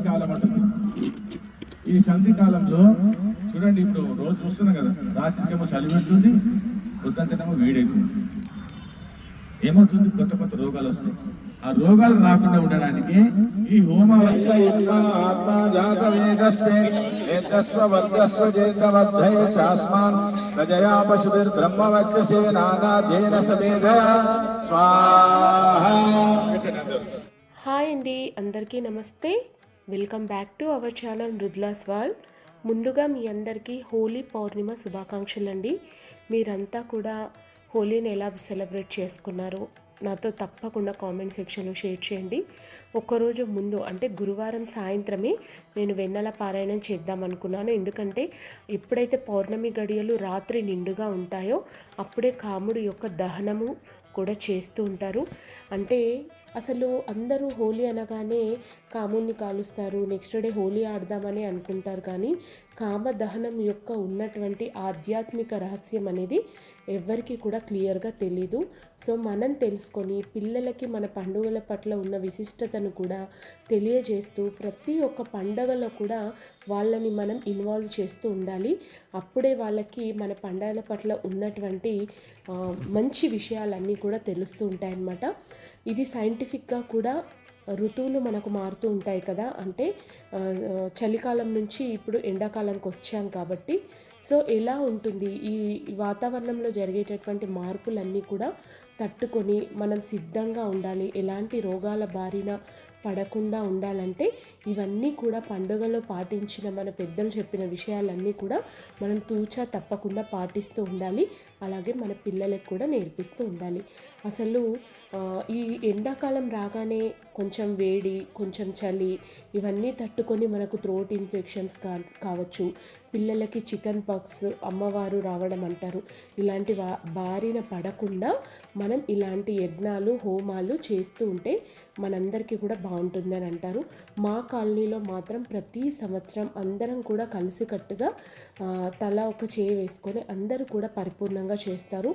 కాలం అంటుంది ఈ సంధి కాలంలో చూడండి ఇప్పుడు రోజు చూస్తున్నాం కదా రాత్రికేమో చలి పెడుతుంది పొద్దుంటేనేమో వేడవుతుంది ఏమవుతుంది? కొత్త కొత్త రోగాలు వస్తాయి. ఆ రోగాలు రాకుండా ఉండడానికి ఈ హోమ సమేధ స్వాహ. హాయ్ అండి అందరికీ నమస్తే. Welcome back to our channel Mridula's wall ముందుగా మీ అందరికీ హోలీ పౌర్ణిమ శుభాకాంక్షలు అండి మీరంతా కూడా హోలీని ఎలా సెలబ్రేట్ చేసుకున్నారో నాతో తప్పకుండా కామెంట్ సెక్షన్లో షేర్ చేయండి. ఒక్కరోజు ముందు అంటే గురువారం సాయంత్రమే నేను వెన్నెల పారాయణం చేద్దాం అనుకున్నాను. ఎందుకంటే ఎప్పుడైతే పౌర్ణమి గడియలు రాత్రి నిండుగా ఉంటాయో అప్పుడే కాముడు యొక్క దహనము కూడా చేస్తూ ఉంటారు. అంటే అసలు అందరూ హోలీ అనగానే కాముణ్ణి కాలుస్తారు. నెక్స్ట్ డే హోలీ ఆడదామని అనుకుంటారు కానీ కామ దహనం యొక్క ఉన్నటువంటి ఆధ్యాత్మిక రహస్యం అనేది ఎవ్వరికీ కూడా క్లియర్గా తెలీదు. సో మనం తెలుసుకొని పిల్లలకి మన పండుగల పట్ల ఉన్న విశిష్టతను కూడా తెలియజేస్తూ ప్రతి ఒక్క పండగలో కూడా వాళ్ళని మనం ఇన్వాల్వ్ చేస్తూ ఉండాలి. అప్పుడే వాళ్ళకి మన పండగల పట్ల ఉన్నటువంటి మంచి విషయాలన్నీ కూడా తెలుస్తూ ఉంటాయన్నమాట. ఇది సైంటిఫిక్గా కూడా ఋతువులు మనకు మారుతూ ఉంటాయి కదా. అంటే చలికాలం నుంచి ఇప్పుడు ఎండాకాలంకి వచ్చాం కాబట్టి సో ఎలా ఉంటుంది? ఈ వాతావరణంలో జరిగేటటువంటి మార్పులన్నీ కూడా తట్టుకొని మనం సిద్ధంగా ఉండాలి. ఎలాంటి రోగాల బారిన పడకుండా ఉండాలంటే ఇవన్నీ కూడా పండుగలో పాటించిన మన పెద్దలు చెప్పిన విషయాలన్నీ కూడా మనం తూచా తప్పకుండా పాటిస్తూ ఉండాలి. అలాగే మన పిల్లలకు కూడా నేర్పిస్తూ ఉండాలి. అసలు ఈ ఎండాకాలం రాగానే కొంచెం వేడి కొంచెం చలి ఇవన్నీ తట్టుకొని మనకు థ్రోట్ ఇన్ఫెక్షన్స్ కా కావచ్చు. పిల్లలకి చికెన్ పాక్స్ అమ్మవారు రావడం అంటారు. ఇలాంటి వా బారిన పడకుండా మనం ఇలాంటి యజ్ఞాలు హోమాలు చేస్తూ ఉంటే మనందరికీ కూడా బాగుంటుందని అంటారు. మా కాలనీలో మాత్రం ప్రతి సంవత్సరం అందరం కూడా కలిసికట్టుగా తల ఒక చేయి వేసుకొని అందరూ కూడా పరిపూర్ణంగా చేస్తారు.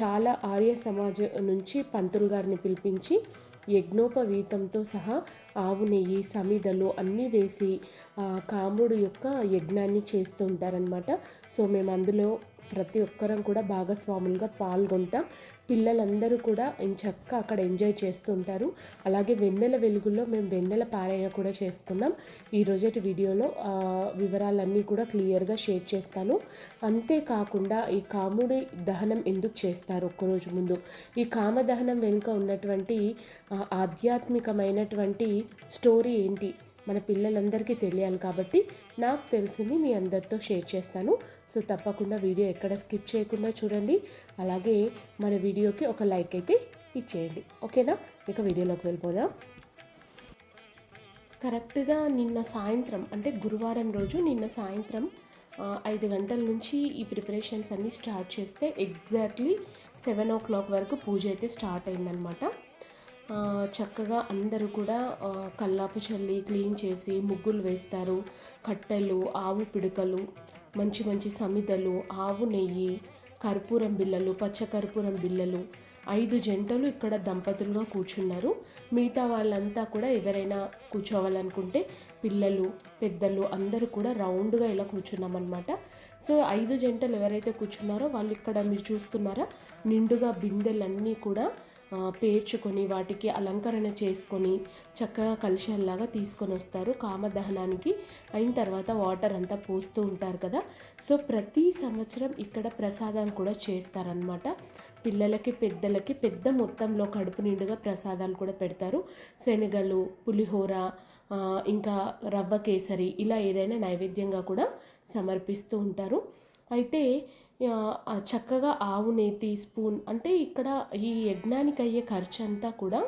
చాలా ఆర్య సమాజం నుంచి పంతులు గారిని పిలిపించి యజ్ఞోపవీతంతో సహా ఆవు నెయ్యి సమిదలు అన్నీ వేసి కాముడు యొక్క యజ్ఞాన్ని చేస్తూ ఉంటారనమాట సో మేము అందులో ప్రతి ఒక్కరం కూడా భాగస్వాములుగా పాల్గొంటాం. పిల్లలందరూ కూడా చక్క అక్కడ ఎంజాయ్ చేస్తూ ఉంటారు. అలాగే వెన్నెల వెలుగుల్లో మేము వెన్నెల పారాయణ కూడా చేసుకున్నాం. ఈ రోజటి వీడియోలో వివరాలన్నీ కూడా క్లియర్గా షేర్ చేస్తాను. అంతేకాకుండా ఈ కాముడి దహనం ఎందుకు చేస్తారు ఒక్కరోజు ముందు? ఈ కామ దహనం వెనుక ఉన్నటువంటి ఆధ్యాత్మికమైనటువంటి స్టోరీ ఏంటి? మన పిల్లలందరికీ తెలియాలి కాబట్టి నాకు తెలిసింది మీ అందరితో షేర్ చేస్తాను. సో తప్పకుండా వీడియో ఎక్కడ స్కిప్ చేయకుండా చూడండి. అలాగే మన వీడియోకి ఒక లైక్ అయితే ఇచ్చేయండి. ఓకేనా? ఇక వీడియోలోకి వెళ్ళిపోదాం. కరెక్ట్గా నిన్న సాయంత్రం అంటే గురువారం రోజు నిన్న సాయంత్రం ఐదు గంటల నుంచి ఈ ప్రిపరేషన్స్ అన్నీ స్టార్ట్ చేస్తే ఎగ్జాక్ట్లీ సెవెన్ ఓ క్లాక్ వరకు పూజ అయితే స్టార్ట్ అయిందనమాట చక్కగా అందరూ కూడా కల్లాపు చల్లి క్లీన్ చేసి ముగ్గులు వేస్తారు. కట్టెలు ఆవు పిడకలు మంచి మంచి సమిదలు ఆవు నెయ్యి కర్పూరం బిళ్ళలు పచ్చ కర్పూరం బిళ్ళలు. ఐదు జంటలు ఇక్కడ దంపతులుగా కూర్చున్నారు. మిగతా వాళ్ళంతా కూడా ఎవరైనా కూర్చోవాలనుకుంటే పిల్లలు పెద్దలు అందరూ కూడా రౌండ్గా ఇలా కూర్చున్నామన్నమాట. సో ఐదు జంటలు ఎవరైతే కూర్చున్నారో వాళ్ళు ఇక్కడ మీరు చూస్తున్నారా నిండుగా బిందెలన్నీ కూడా పేర్చుకొని వాటికి అలంకరణ చేసుకొని చక్కగా కలుషాల్లాగా తీసుకొని వస్తారు. కామదహనానికి అయిన తర్వాత వాటర్ అంతా పోస్తూ ఉంటారు కదా. సో ప్రతి సంవత్సరం ఇక్కడ ప్రసాదం కూడా చేస్తారనమాట పిల్లలకి పెద్దలకి పెద్ద మొత్తంలో కడుపు నిండుగా ప్రసాదాలు కూడా పెడతారు. శనగలు పులిహోర ఇంకా రవ్వ కేసరి ఇలా ఏదైనా నైవేద్యంగా కూడా సమర్పిస్తూ ఉంటారు. అయితే చక్కగా ఆవు నేతి స్పూన్ అంటే ఇక్కడ ఈ యజ్ఞానికి అయ్యే ఖర్చు అంతా కూడా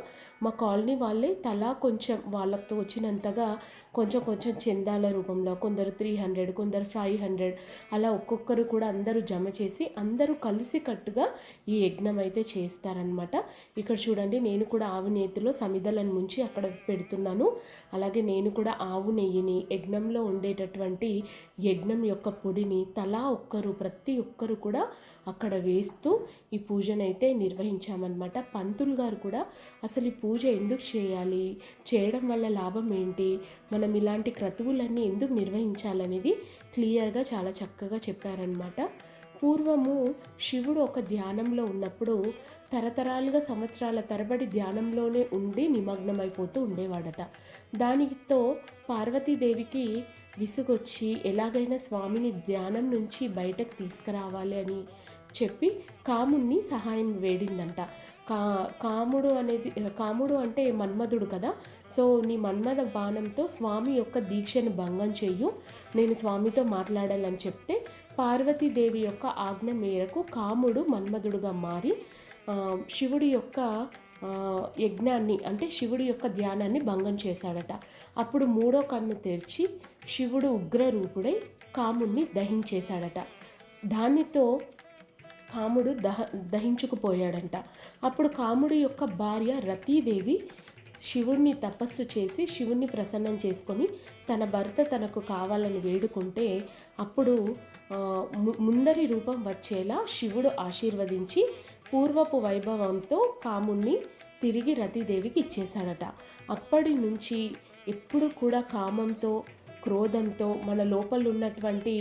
మా కాలనీ వాళ్ళే తలా కొంచెం వాళ్ళతో వచ్చినంతగా కొంచెం కొంచెం చందాల రూపంలో కొందరు త్రీ హండ్రెడ్ కొందరు ఫైవ్ హండ్రెడ్ అలా ఒక్కొక్కరు కూడా అందరూ జమ చేసి అందరూ కలిసి కట్టుగా ఈ యజ్ఞం అయితే చేస్తారనమాట ఇక్కడ చూడండి నేను కూడా ఆవు నేతిలో సమిదలను ముంచి అక్కడ పెడుతున్నాను. అలాగే నేను కూడా ఆవు నెయ్యిని యజ్ఞంలో ఉండేటటువంటి యజ్ఞం యొక్క పొడిని తలా ఒక్కరు ప్రతి ఒక్క ఒక్కరు కూడా అక్కడ వేస్తూ ఈ పూజనైతే నిర్వహించామన్నమాట. పంతులు గారు కూడా అసలు ఈ పూజ ఎందుకు చేయాలి? చేయడం వల్ల లాభం ఏంటి? మనం ఇలాంటి క్రతువులన్నీ ఎందుకు నిర్వహించాలనేది క్లియర్గా చాలా చక్కగా చెప్పారనమాట పూర్వము శివుడు ఒక ధ్యానంలో ఉన్నప్పుడు తరతరాలుగా సంవత్సరాల తరబడి ధ్యానంలోనే ఉండి నిమగ్నమైపోతూ ఉండేవాడట. దానితో పార్వతీదేవికి విసుగొచ్చి ఎలాగైనా స్వామిని ధ్యానం నుంచి బయటకు తీసుకురావాలి అని చెప్పి కాముణ్ణి సహాయం వేడిందంట. కా కాముడు అనేది కాముడు అంటే మన్మధుడు కదా. సో నీ మన్మద బాణంతో స్వామి యొక్క దీక్షను భంగం చెయ్యు. నేను స్వామితో మాట్లాడాలని చెప్తే పార్వతీదేవి యొక్క ఆజ్ఞ మేరకు కాముడు మన్మధుడుగా మారి శివుడి యొక్క యజ్ఞాన్ని అంటే శివుడి యొక్క ధ్యానాన్ని భంగం చేశాడట. అప్పుడు మూడో కన్ను తెరిచి శివుడు ఉగ్రరూపుడై కాముణ్ణి దహించేశాడట. దానితో కాముడు దహ దహించుకుపోయాడంట. అప్పుడు కాముడి యొక్క భార్య రతీదేవి శివుణ్ణి తపస్సు చేసి శివుణ్ణి ప్రసన్నం చేసుకొని తన భర్త తనకు కావాలని వేడుకుంటే అప్పుడు ము- ముందరి రూపం వచ్చేలా శివుడు ఆశీర్వదించి పూర్వపు వైభవంతో కాముణ్ణి తిరిగి రతీదేవికి ఇచ్చేశాడట. అప్పటి నుంచి ఎప్పుడు కూడా కామంతో క్రోధంతో మన లోపల ఉన్నటువంటి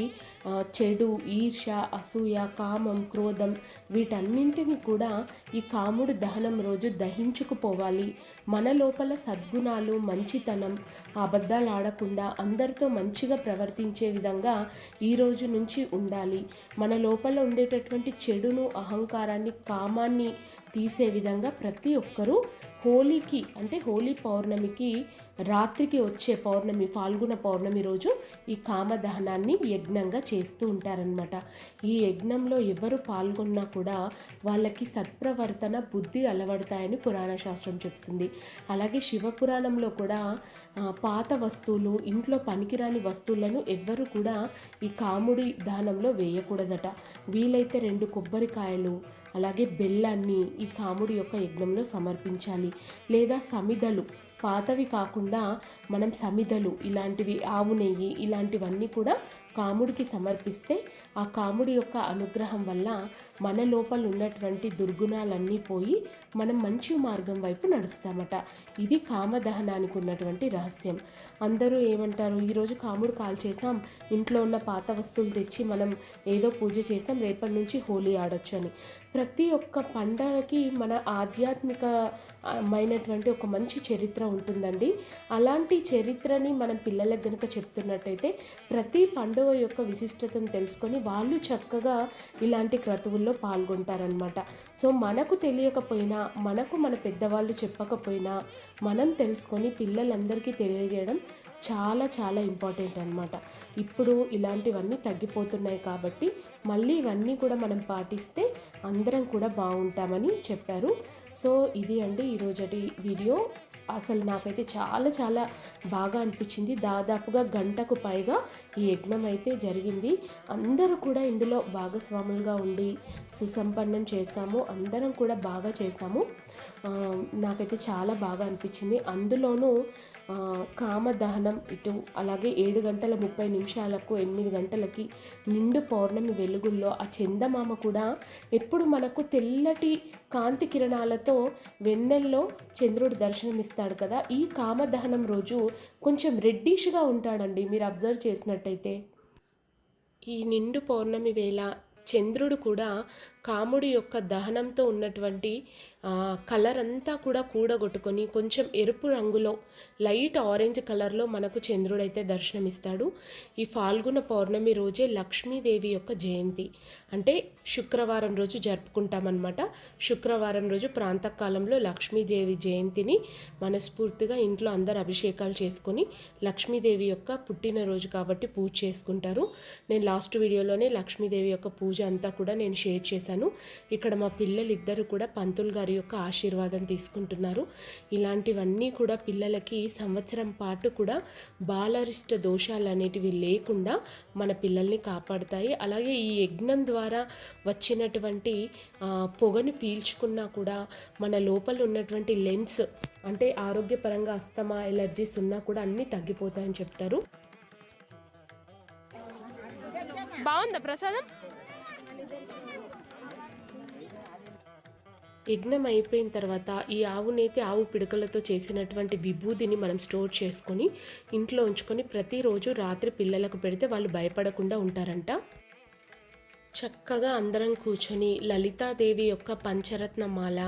చెడు ఈర్ష అసూయ కామం క్రోధం వీటన్నింటిని కూడా ఈ కాముడు దహనం రోజు దహించుకుపోవాలి. మన లోపల సద్గుణాలు మంచితనం అబద్ధాలు ఆడకుండా అందరితో మంచిగా ప్రవర్తించే విధంగా ఈ రోజు నుంచి ఉండాలి. మన లోపల ఉండేటటువంటి చెడును అహంకారాన్ని కామాన్ని తీసే విధంగా ప్రతి ఒక్కరూ హోలీకి అంటే హోలీ పౌర్ణమికి రాత్రికి వచ్చే పౌర్ణమి ఫాల్గుణ పౌర్ణమి రోజు ఈ కామదహనాన్ని యజ్ఞంగా చేస్తూ ఉంటారనమాట ఈ యజ్ఞంలో ఎవరు పాల్గొన్నా కూడా వాళ్ళకి సత్ప్రవర్తన బుద్ధి అలవడతాయని పురాణ శాస్త్రం చెప్తుంది. అలాగే శివపురాణంలో కూడా పాత వస్తువులు ఇంట్లో పనికిరాని వస్తువులను ఎవ్వరు కూడా ఈ కాముడి దానంలో వేయకూడదట. వీలైతే రెండు కొబ్బరికాయలు అలాగే బెల్లాన్ని ఈ కాముడి యొక్క యజ్ఞంలో సమర్పించాలి. లేదా సమిదలు పాతవి కాకుండా మనం సమిదలు ఇలాంటివి ఆవు నెయ్యి ఇలాంటివన్నీ కూడా కాముడికి సమర్పిస్తే ఆ కాముడి యొక్క అనుగ్రహం వల్ల మన లోపల ఉన్నటువంటి దుర్గుణాలన్నీ పోయి మనం మంచి మార్గం వైపు నడుస్తామట. ఇది కామదహనానికి ఉన్నటువంటి రహస్యం. అందరూ ఏమంటారు ఈరోజు కాముడు కాల్ చేసాం ఇంట్లో ఉన్న పాత వస్తువులు తెచ్చి మనం ఏదో పూజ చేసాం రేపటి నుంచి హోలీ ఆడొచ్చు అని. ప్రతి ఒక్క పండగకి మన ఆధ్యాత్మికమైనటువంటి ఒక మంచి చరిత్ర ఉంటుందండి. అలాంటి చరిత్రని మనం పిల్లలకు గనుక చెప్తున్నట్టయితే ప్రతి పండుగ యొక్క విశిష్టతను తెలుసుకొని వాళ్ళు చక్కగా ఇలాంటి క్రతువుల్లో పాల్గొంటారనమాట సో మనకు తెలియకపోయినా మనకు మన పెద్దవాళ్ళు చెప్పకపోయినా మనం తెలుసుకొని పిల్లలందరికీ తెలియజేయడం చాలా చాలా ఇంపార్టెంట్ అనమాట ఇప్పుడు ఇలాంటివన్నీ తగ్గిపోతున్నాయి కాబట్టి మళ్ళీ ఇవన్నీ కూడా మనం పాటిస్తే అందరం కూడా బాగుంటామని చెప్పారు. సో ఇది అండి ఈరోజటి వీడియో. అసలు నాకైతే చాలా చాలా బాగా అనిపించింది. దాదాపుగా గంటకు పైగా ఈ యజ్ఞం అయితే జరిగింది. అందరూ కూడా ఇందులో భాగస్వాములుగా ఉండి సుసంపన్నం చేశాము. అందరం కూడా బాగా చేశాము. నాకైతే చాలా బాగా అనిపించింది. అందులోనూ కామదహనం ఇటు అలాగే ఏడు గంటల ముప్పై నిమిషాలకు ఎనిమిది గంటలకి నిండు పౌర్ణమి వెలుగుల్లో ఆ చందమామ కూడా ఎప్పుడు మనకు తెల్లటి కాంతి కిరణాలతో వెన్నెల్లో చంద్రుడు చేస్తాడు కదా. ఈ కామదహనం రోజు కొంచెం రెడ్డిష్గా ఉంటాడండి మీరు అబ్జర్వ్ చేసినట్టయితే. ఈ నిండు పౌర్ణమి వేళ చంద్రుడు కూడా కాముడి యొక్క దహనంతో ఉన్నటువంటి కలర్ అంతా కూడా కూడగొట్టుకొని కొంచెం ఎరుపు రంగులో లైట్ ఆరెంజ్ కలర్లో మనకు చంద్రుడైతే దర్శనమిస్తాడు. ఈ ఫాల్గుణ పౌర్ణమి రోజే లక్ష్మీదేవి యొక్క జయంతి. అంటే శుక్రవారం రోజు జరుపుకుంటామన్నమాట. శుక్రవారం రోజు ప్రాంతకాలంలో లక్ష్మీదేవి జయంతిని మనస్ఫూర్తిగా ఇంట్లో అందరు అభిషేకాలు చేసుకొని లక్ష్మీదేవి యొక్క పుట్టినరోజు కాబట్టి పూజ చేసుకుంటారు. నేను లాస్ట్ వీడియోలోనే లక్ష్మీదేవి యొక్క పూజ అంతా కూడా నేను షేర్ చేశాను. ఇక్కడ మా పిల్లలు ఇద్దరు కూడా పంతులు గారి యొక్క ఆశీర్వాదం తీసుకుంటున్నారు. ఇలాంటివన్నీ కూడా పిల్లలకి సంవత్సరం పాటు కూడా బాలరిష్ట దోషాలు అనేటివి లేకుండా మన పిల్లల్ని కాపాడుతాయి. అలాగే ఈ యజ్ఞం ద్వారా వచ్చినటువంటి పొగను పీల్చుకున్నా కూడా మన లోపల ఉన్నటువంటి లెన్స్ అంటే ఆరోగ్యపరంగా అస్తమా ఎలర్జీస్ ఉన్నా కూడా అన్నీ తగ్గిపోతాయని చెప్తారు. బాగుందా ప్రసాదం? యజ్ఞం అయిపోయిన తర్వాత ఈ ఆవునైతే ఆవు పిడకలతో చేసినటువంటి విభూదిని మనం స్టోర్ చేసుకొని ఇంట్లో ఉంచుకొని ప్రతిరోజు రాత్రి పిల్లలకు పెడితే వాళ్ళు భయపడకుండా ఉంటారంట. చక్కగా అందరం కూర్చొని లలితాదేవి యొక్క పంచరత్న మాల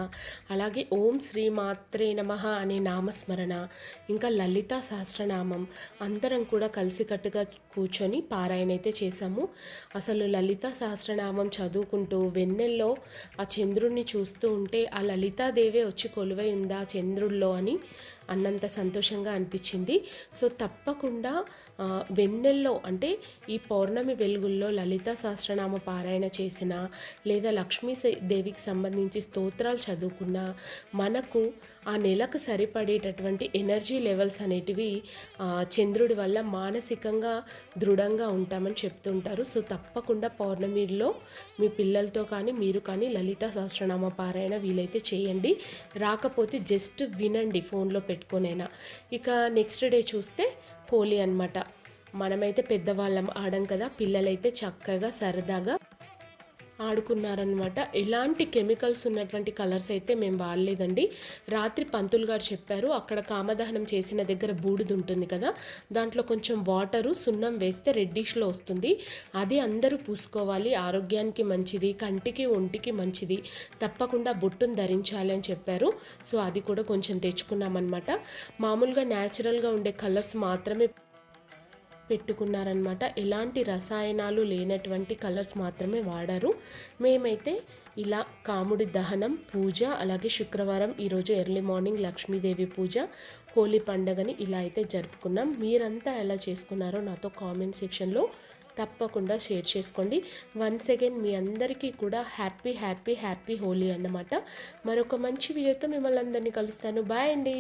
అలాగే ఓం శ్రీ మాత్రే నమ అనే నామస్మరణ ఇంకా లలితా సహస్రనామం అందరం కూడా కలిసికట్టుగా కూర్చొని పారాయణ అయితే చేశాము. అసలు లలితా సహస్రనామం చదువుకుంటూ వెన్నెల్లో ఆ చంద్రుణ్ణి చూస్తూ ఉంటే ఆ లలితాదేవే వచ్చి కొలువై ఉందా చంద్రుల్లో అని అన్నంత సంతోషంగా అనిపించింది. సో తప్పకుండా వెన్నెల్లో అంటే ఈ పౌర్ణమి వెలుగుల్లో లలిత సహస్రనామ పారాయణ చేసిన లేదా లక్ష్మీ దేవికి సంబంధించి స్తోత్రాలు చదువుకున్న మనకు ఆ నెలకు సరిపడేటటువంటి ఎనర్జీ లెవెల్స్ అనేటివి చంద్రుడి వల్ల మానసికంగా దృఢంగా ఉంటామని చెప్తుంటారు. సో తప్పకుండా పౌర్ణమిలో మీ పిల్లలతో కానీ మీరు కానీ లలిత సహస్రనామ పారాయణ వీలైతే చేయండి. రాకపోతే జస్ట్ వినండి ఫోన్లో పెట్టుకునేనా. ఇక నెక్స్ట్ డే చూస్తే హోలీ అన్నమాట. మనమైతే పెద్దవాళ్ళం ఆడం కదా పిల్లలైతే చక్కగా సరదాగా ఆడుకున్నారనమాట ఎలాంటి కెమికల్స్ ఉన్నటువంటి కలర్స్ అయితే మేము వాడలేదండి. రాత్రి పంతులు గారు చెప్పారు అక్కడ కామదహనం చేసిన దగ్గర బూడిద ఉంటుంది కదా దాంట్లో కొంచెం వాటరు సున్నం వేస్తే రెడ్డిష్లో వస్తుంది. అది అందరూ పూసుకోవాలి ఆరోగ్యానికి మంచిది కంటికి ఒంటికి మంచిది తప్పకుండా బొట్టును ధరించాలి అని చెప్పారు. సో అది కూడా కొంచెం తెచ్చుకున్నామన్నమాట. మామూలుగా న్యాచురల్గా ఉండే కలర్స్ మాత్రమే పెట్టుకున్నారనమాట ఎలాంటి రసాయనాలు లేనటువంటి కలర్స్ మాత్రమే వాడారు. మేమైతే ఇలా కాముడి దహనం పూజ అలాగే శుక్రవారం ఈరోజు ఎర్లీ మార్నింగ్ లక్ష్మీదేవి పూజ హోలీ పండగని ఇలా అయితే జరుపుకున్నాం. మీరంతా ఎలా చేసుకున్నారో నాతో కామెంట్ సెక్షన్లో తప్పకుండా షేర్ చేసుకోండి. వన్స్ అగైన్ మీ అందరికీ కూడా హ్యాపీ హ్యాపీ హ్యాపీ హోలీ అన్నమాట. మరొక మంచి వీడియోతో మిమ్మల్ని అందరినీ కలుస్తాను. బాయ్ అండి.